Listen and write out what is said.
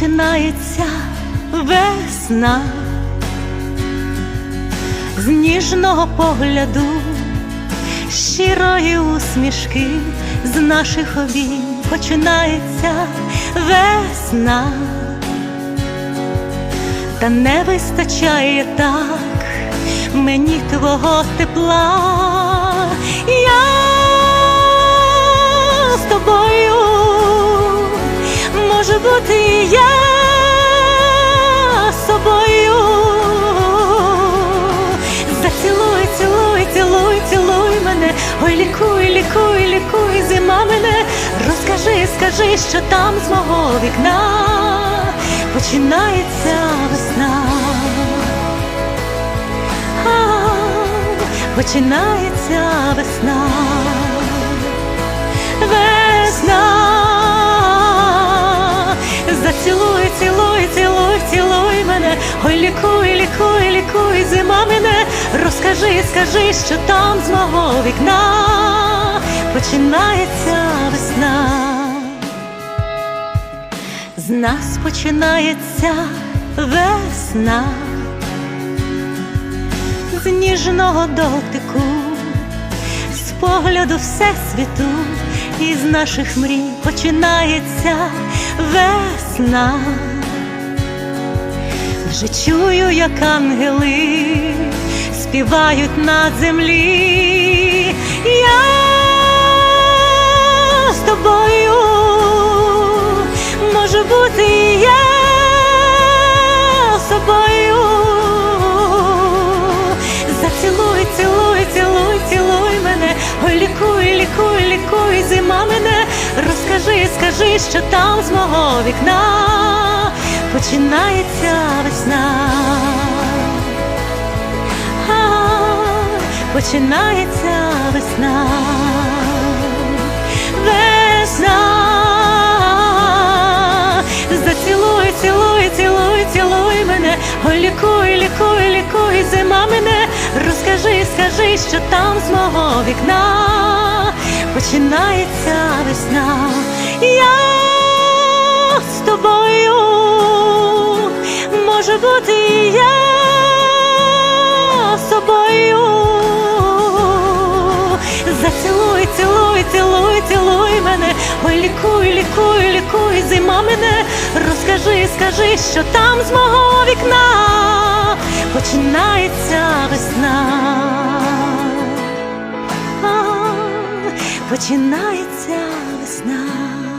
починається весна з ніжного погляду, щирої усмішки, з наших обійм починається весна, та не вистачає так мені твого тепла. Я з тобою може бути цілуй, мене, ой, лікуй, лікуй, лікуй, зима мене, розкажи, скажи, що там з мого вікна починається весна. А, Починається. Весна, зацілуй, цілуй, цілуй, цілуй мене, ой, лікуй, лікуй, лікуй, зима мене, розкажи, скажи, що там з мого вікна починається весна. З нас починається весна, з ніжного дотику, з погляду всесвіту, із наших мрій починається весна. Вже чую, як ангели співають на землі. Я з тобою лікуй, зима мене, розкажи, скажи, що там з мого вікна починається весна. Починається весна. Весна, зацілуй, цілуй, цілуй, цілуй мене, ой, лікуй, лікуй, лікуй, зима мене, розкажи, скажи, що там з мого вікна починається весна. Я з тобою може бути я собою. Зацілуй, цілуй, цілуй, цілуй мене, ой, лікуй, лікуй, лікуй, зима мене, розкажи, скажи, що там з мого вікна починається весна.